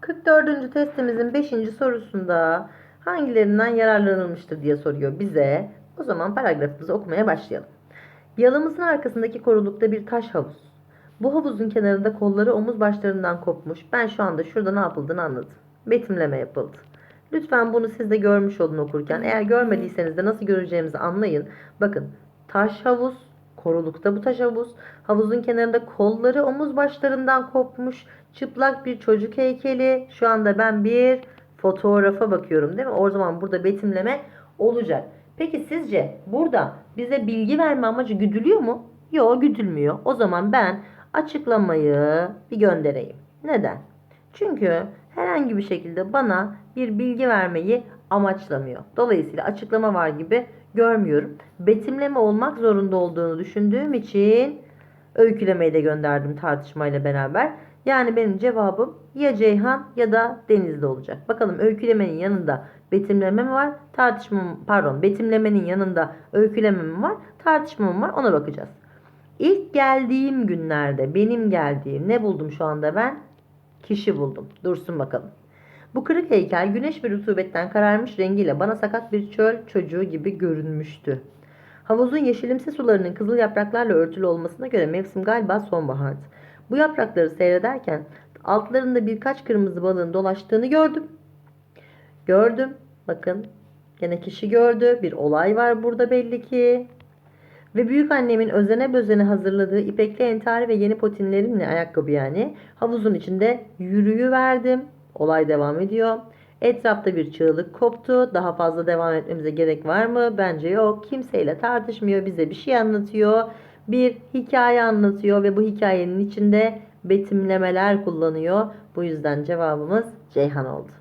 44. testimizin 5. sorusunda hangilerinden yararlanılmıştır diye soruyor bize. O zaman paragrafımızı okumaya başlayalım. Yalımızın arkasındaki korulukta bir taş havuz. Bu havuzun kenarında kolları omuz başlarından kopmuş. Ben şu anda şurada ne yapıldığını anladım. Betimleme yapıldı. Lütfen bunu siz de görmüş olun okurken. Eğer görmediyseniz de nasıl göreceğimizi anlayın. Bakın taş havuz, korulukta bu taş havuz. Havuzun kenarında kolları omuz başlarından kopmuş. Çıplak bir çocuk heykeli. Şu anda ben bir fotoğrafa bakıyorum değil mi? O zaman burada betimleme olacak. Peki sizce burada bize bilgi verme amacı güdülüyor mu? Yok güdülmüyor. O zaman ben açıklamayı bir göndereyim. Neden? Çünkü herhangi bir şekilde bana bir bilgi vermeyi amaçlamıyor. Dolayısıyla açıklama var gibi görmüyorum. Betimleme olmak zorunda olduğunu düşündüğüm için öykülemeyi de gönderdim tartışmayla beraber. Yani benim cevabım ya Ceyhan ya da Denizli olacak. Bakalım öykülemenin yanında betimleme mi var? Tartışma pardon betimlemenin yanında öyküleme mi var? Tartışma var? Ona bakacağız. İlk geldiğim günlerde benim geldiğim ne buldum şu anda ben? Kişi buldum. Dursun bakalım. Bu kırık heykel güneş ve rutubetten kararmış rengiyle bana sakat bir çöl çocuğu gibi görünmüştü. Havuzun yeşilimsi sularının kızıl yapraklarla örtülü olmasına göre mevsim galiba sonbahardı. Bu yaprakları seyrederken altlarında birkaç kırmızı balığın dolaştığını gördüm. Gördüm. Bakın gene kişi gördü. Bir olay var burada belli ki. Ve büyük annemin özene bözene hazırladığı ipekli entari ve yeni potinlerimle ayakkabı yani havuzun içinde yürüyüverdim. Olay devam ediyor. Etrafta bir çığlık koptu. Daha fazla devam etmemize gerek var mı? Bence yok. Kimseyle tartışmıyor. Bize bir şey anlatıyor. Bir hikaye anlatıyor ve bu hikayenin içinde betimlemeler kullanıyor. Bu yüzden cevabımız Ceyhan oldu.